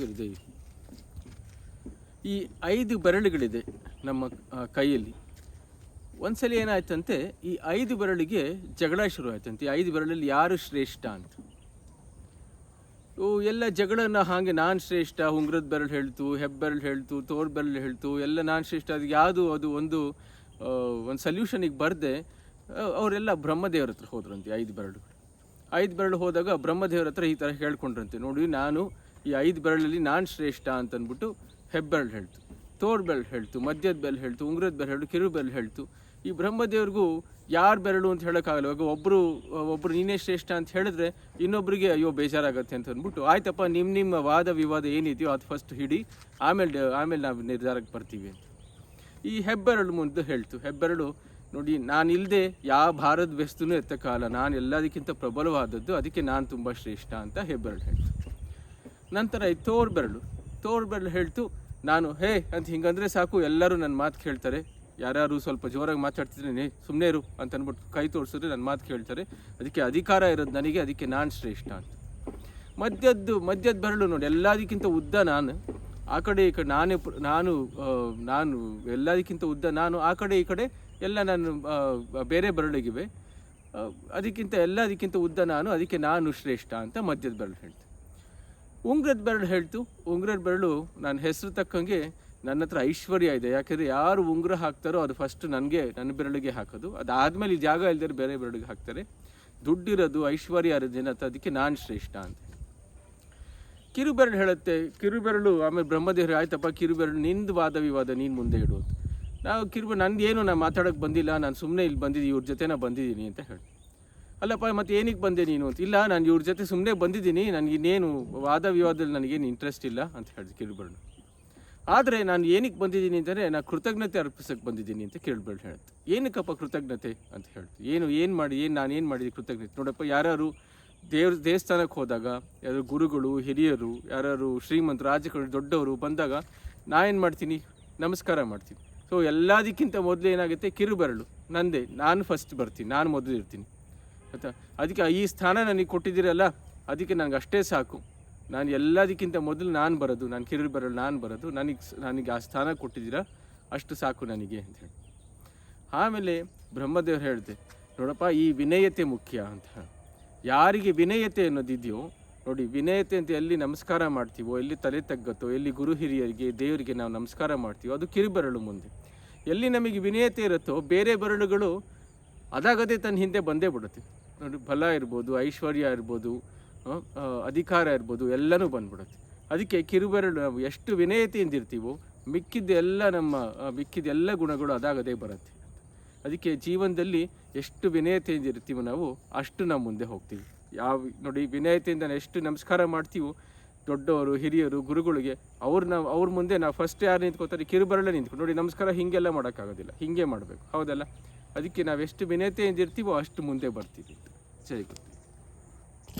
ಗುರುದೇವ್. ಈ ಐದು ಬೆರಳುಗಳಿದೆ ನಮ್ಮ ಕೈಯಲ್ಲಿ. ಒಂದ್ಸಲ ಏನಾಯ್ತಂತೆ, ಈ ಐದು ಬೆರಳಿಗೆ ಜಗಳ ಶುರು ಆಯ್ತಂತೆ. ಐದು ಬೆರಳಲ್ಲಿ ಯಾರು ಶ್ರೇಷ್ಠ ಅಂತ. ಎಲ್ಲ ಜಗಳನ್ನ ಹಾಗೆ ನಾನು ಶ್ರೇಷ್ಠ, ಉಂಗ್ರದ ಬೆರಳು ಹೇಳ್ತು ಹೆಬ್ಬೆರಳು ಹೇಳ್ತು, ತೋರ್ ಬೆರಳು ಹೇಳ್ತು, ಎಲ್ಲ ನಾನು ಶ್ರೇಷ್ಠ, ಅದು ಯಾವುದು, ಅದು ಒಂದು ಒಂದು ಸಲ್ಯೂಷನಿಗೆ ಬರದೆ ಅವರೆಲ್ಲ ಬ್ರಹ್ಮದೇವ್ರ ಹತ್ರ ಹೋದ್ರಂತೆ, ಐದು ಬೆರಳುಗಳು. ಐದು ಬೆರಳು ಹೋದಾಗ ಬ್ರಹ್ಮದೇವ್ರ ಹತ್ರ ಈ ಥರ ಹೇಳ್ಕೊಂಡ್ರಂತೆ. ನೋಡಿ, ನಾನು ಈ ಐದು ಬೆರಳಲ್ಲಿ ನಾನು ಶ್ರೇಷ್ಠ ಅಂತ ಅಂದ್ಬಿಟ್ಟು ಹೆಬ್ಬೆರಳು ಹೇಳ್ತು, ತೋರ್ ಬೆರಳು ಹೇಳ್ತು, ಮಧ್ಯದ ಬೆರಳು ಹೇಳ್ತು, ಉಂಗ್ರದ ಬೆರಳು ಹೇಳ್ತು ಕಿರು ಬೆರಳು ಹೇಳ್ತು. ಈ ಬ್ರಹ್ಮದೇವ್ರಿಗೂ ಯಾರು ಬೆರಳು ಅಂತ ಹೇಳೋಕ್ಕಾಗಲ್ಲ, ಇವಾಗ ಒಬ್ಬರು ಒಬ್ಬರು ನೀನೇ ಶ್ರೇಷ್ಠ ಅಂತ ಹೇಳಿದ್ರೆ ಇನ್ನೊಬ್ಬರಿಗೆ ಅಯ್ಯೋ ಬೇಜಾರಾಗತ್ತೆ ಅಂತ ಅಂದ್ಬಿಟ್ಟು ಆಯ್ತಪ್ಪ ನಿಮ್ಮ ನಿಮ್ಮ ವಾದ ವಿವಾದ ಏನಿದೆಯೋ ಅದು ಫಸ್ಟ್ ಹಿಡಿ, ಆಮೇಲೆ ಆಮೇಲೆ ನಾವು ನಿರ್ಧಾರಕ್ಕೆ ಬರ್ತೀವಿ ಅಂತ. ಈ ಹೆಬ್ಬೆರಳು ಮುಂದೆ ಹೇಳ್ತು, ಹೆಬ್ಬೆರಳು ನೋಡಿ ನಾನು ಇಲ್ಲದೆ ಯಾವ ಭಾರತ ಬೆಸ್ತೂ ಎತ್ತಕ್ಕಾಗಲ್ಲ ನಾನು ಎಲ್ಲದಕ್ಕಿಂತ ಪ್ರಬಲವಾದದ್ದು, ಅದಕ್ಕೆ ನಾನು ತುಂಬ ಶ್ರೇಷ್ಠ ಅಂತ ಹೆಬ್ಬೆರಳು ಹೇಳ್ತು. ನಂತರ ಈ ತೋರ್ ಬೆರಳು ತೋರ್ ಬೆರಳು ಹೇಳ್ತು, ನಾನು, ಹೇ, ಅಂತ ಹಿಂಗಂದ್ರೆ ಸಾಕು, ಎಲ್ಲರೂ ನನ್ನ ಮಾತು ಕೇಳ್ತಾರೆ. ಯಾರ್ಯಾರು ಸ್ವಲ್ಪ ಜೋರಾಗಿ ಮಾತಾಡ್ತಿದ್ರೆ ಸುಮ್ಮನೆ ಇರು, ಅಂತ ಅಂದ್ಬಿಟ್ಟು ಕೈ ತೋರಿಸಿದ್ರೆ ನನ್ನ ಮಾತು ಕೇಳ್ತಾರೆ. ಅದಕ್ಕೆ ಅಧಿಕಾರ ಇರೋದು ನನಗೆ, ಅದಕ್ಕೆ ನಾನು ಶ್ರೇಷ್ಠ ಅಂತ. ಮಧ್ಯದ್ದು ಮಧ್ಯದ ಬೆರಳು ನೋಡಿ, ಎಲ್ಲದಕ್ಕಿಂತ ಉದ್ದ ನಾನು. ಆ ಕಡೆ, ಈ ಕಡೆ, ನಾನೇ ನಾನು ನಾನು, ಎಲ್ಲದಕ್ಕಿಂತ ಉದ್ದ ನಾನು, ಆ ಕಡೆ, ಈ ಕಡೆ, ಎಲ್ಲ ನಾನು ಬೇರೆ ಬೆರಳಿಗಿವೆ. ಅದಕ್ಕಿಂತ, ಎಲ್ಲದಕ್ಕಿಂತ ಉದ್ದ ನಾನು, ಅದಕ್ಕೆ ನಾನು ಶ್ರೇಷ್ಠ ಅಂತ ಮಧ್ಯದ ಬೆರಳು ಹೇಳ್ತೆ. ಉಂಗ್ರದ ಬೆರಳು ಹೇಳ್ತು. ಉಂಗ್ರದ ಬೆರಳು ನನ್ನ ಹೆಸರು ತಕ್ಕಂಗೆ ನನ್ನ ಹತ್ರ ಐಶ್ವರ್ಯ ಇದೆ. ಯಾಕೆಂದರೆ ಯಾರು ಉಂಗುರ ಹಾಕ್ತಾರೋ ಅದು ಫಸ್ಟ್ ನನಗೆ, ನನ್ನ ಬೆರಳಿಗೆ ಹಾಕೋದು. ಅದಾದಮೇಲೆ ಈ ಜಾಗ ಇಲ್ದಿರೋ ಬೇರೆ ಬೆರಳಿಗೆ ಹಾಕ್ತಾರೆ. ದುಡ್ಡಿರೋದು, ಐಶ್ವರ್ಯ ಇರೋದು ಏನಂತ ಅದಕ್ಕೆ ನಾನು ಶ್ರೇಷ್ಠ ಅಂತ. ಕಿರುಬೆರಳು ಹೇಳುತ್ತೆ. ಕಿರುಬೆರಳು, ಆಮೇಲೆ ಬ್ರಹ್ಮದೇವರು, ಆಯ್ತಪ್ಪ, ಕಿರುಬೆರಳು, ನಿಂದು ವಾದ ವಿವಾದ ನೀನು ಮುಂದೆ ಇಡೋದು ನಾವು ಕಿರುಬೆ, ನಂದೇನು, ನಾನು ಮಾತಾಡೋಕ್ಕೆ ಬಂದಿಲ್ಲ, ನಾನು ಸುಮ್ಮನೆ ಇಲ್ಲಿ ಬಂದಿದ್ದೀನಿ, ಇವ್ರ ಜೊತೆ ನಾನು ಬಂದಿದ್ದೀನಿ ಅಂತ ಹೇಳಿ ಅಲ್ಲಪ್ಪ, ಮತ್ತೆ ಏನಕ್ಕೆ ಬಂದೆ ನೀನು ಅಂತ? ಇಲ್ಲ, ನಾನು ಇವ್ರ ಜೊತೆ ಸುಮ್ಮನೆ ಬಂದಿದ್ದೀನಿ. ನನಗೆ ಇನ್ನೇನು ವಾದ ವಿವಾದದಲ್ಲಿ ನನಗೇನು ಇಂಟ್ರೆಸ್ಟ್ ಇಲ್ಲ ಅಂತ ಹೇಳಿ ಕಿರುಬೆರಳು ಆದರೆ ನಾನು ಏನಕ್ಕೆ ಬಂದಿದ್ದೀನಿ ಅಂತಂದರೆ ನಾನು ಕೃತಜ್ಞತೆ ಅರ್ಪಿಸೋಕ್ಕೆ ಬಂದಿದ್ದೀನಿ ಅಂತ ಕಿರುಬೆರಳು ಹೇಳ್ತು ಏನಕ್ಕಪ್ಪ ಕೃತಜ್ಞತೆ ಅಂತ ಹೇಳ್ತು ಏನು ಏನು ಮಾಡಿ, ಏನು, ನಾನು ಏನು ಮಾಡಿದ್ದೀನಿ ಕೃತಜ್ಞತೆ? ನೋಡಪ್ಪ ಯಾರು ದೇವ್ರ ದೇವಸ್ಥಾನಕ್ಕೆ ಹೋದಾಗ ಯಾರು ಗುರುಗಳು, ಹಿರಿಯರು ಯಾರು ಶ್ರೀಮಂತರು ರಾಜಕೀಯ ದೊಡ್ಡವರು ಬಂದಾಗ, ನಾ ಏನು ಮಾಡ್ತೀನಿ? ನಮಸ್ಕಾರ ಮಾಡ್ತೀನಿ. ಸೊ ಎಲ್ಲದಕ್ಕಿಂತ ಮೊದಲು ಏನಾಗುತ್ತೆ? ಕಿರುಬೆರಳು. ನಂದೇ. ನಾನು ಫಸ್ಟ್ ಬರ್ತೀನಿ. ನಾನು ಮೊದಲು ಇರ್ತೀನಿ. ಆಯ್ತಾ? ಅದಕ್ಕೆ ಈ ಸ್ಥಾನ ನನಗೆ ಕೊಟ್ಟಿದ್ದೀರಲ್ಲ, ಅದಕ್ಕೆ ನನಗೆ ಅಷ್ಟೇ ಸಾಕು. ನಾನು ಎಲ್ಲದಕ್ಕಿಂತ ಮೊದಲು ನಾನು ಬರೋದು, ನಾನು ಕಿರು ಬರಲು ನಾನು ಬರೋದು, ನನಗೆ ನನಗೆ ಆ ಸ್ಥಾನ ಕೊಟ್ಟಿದ್ದೀರ? ಅಷ್ಟು ಸಾಕು ನನಗೆ ಅಂತ ಹೇಳಿ. ಆಮೇಲೆ ಬ್ರಹ್ಮದೇವ್ರು ಹೇಳಿದೆ, ನೋಡಪ್ಪ, ಈ ವಿನಯತೆ ಮುಖ್ಯ ಅಂತ ಯಾರಿಗೆ ವಿನಯತೆ ಅನ್ನೋದಿದೆಯೋ, ನೋಡಿ, ವಿನಯತೆ ಅಂತ ಎಲ್ಲಿ ನಮಸ್ಕಾರ ಮಾಡ್ತೀವೋ, ಎಲ್ಲಿ ತಲೆ ತಗ್ಗತ್ತೋ, ಎಲ್ಲಿ ಗುರು ಹಿರಿಯರಿಗೆ, ದೇವರಿಗೆ ನಾವು ನಮಸ್ಕಾರ ಮಾಡ್ತೀವೋ, ಅದು ಕಿರುಬೆರಳು ಮುಂದೆ. ಎಲ್ಲಿ ನಮಗೆ ವಿನಯತೆ ಇರುತ್ತೋ, ಬೇರೆ ಬೆರಳುಗಳು ಅದಾಗದೇ ತನ್ನ ಹಿಂದೆ ಬಂದೇ ಬಿಡುತ್ತೆ. ನೋಡಿ, ಬಲ ಇರ್ಬೋದು, ಐಶ್ವರ್ಯ ಇರ್ಬೋದು ಅಧಿಕಾರ ಇರ್ಬೋದು, ಎಲ್ಲನೂ ಬಂದ್ಬಿಡುತ್ತೆ. ಅದಕ್ಕೆ ಕಿರುಬೆರಳು ನಾವು ಎಷ್ಟು ವಿನಯತೆಯಿಂದ ಇರ್ತೀವೋ, ಮಿಕ್ಕಿದ್ದ ಎಲ್ಲ ನಮ್ಮ ಮಿಕ್ಕಿದ್ದೆಲ್ಲ ಗುಣಗಳು ಅದಾಗದೇ ಬರುತ್ತೆ. ಅದಕ್ಕೆ ಜೀವನದಲ್ಲಿ ಎಷ್ಟು ವಿನಯತೆಯಿಂದ ಇರ್ತೀವೋ ನಾವು, ಅಷ್ಟು ನಾವು ಮುಂದೆ ಹೋಗ್ತೀವಿ. ಯಾವ, ನೋಡಿ, ವಿನಯತೆಯಿಂದ ಎಷ್ಟು ನಮಸ್ಕಾರ ಮಾಡ್ತೀವೋ, ದೊಡ್ಡವರು, ಹಿರಿಯರು, ಗುರುಗಳಿಗೆ, ಅವ್ರು ನಾವು, ಅವ್ರ ಮುಂದೆ ನಾವು ಫಸ್ಟ್ ಯಾರು ನಿಂತ್ಕೋತಾರೆ, ಕಿರುಬರಳೆ ನಿಂತ್ಕೊಂಡು ನೋಡಿ, ನಮಸ್ಕಾರ ಹೀಗೆಲ್ಲ ಮಾಡೋಕ್ಕಾಗೋದಿಲ್ಲ. ಹೀಗೆ ಮಾಡಬೇಕು. ಹೌದಲ್ಲ? ಅದಕ್ಕೆ ನಾವು ಎಷ್ಟು ವಿನಯತೆಯಿಂದ ಇರ್ತೀವೋ ಅಷ್ಟು ಮುಂದೆ ಬರ್ತೀವಿ ಸರಿ ಗುರು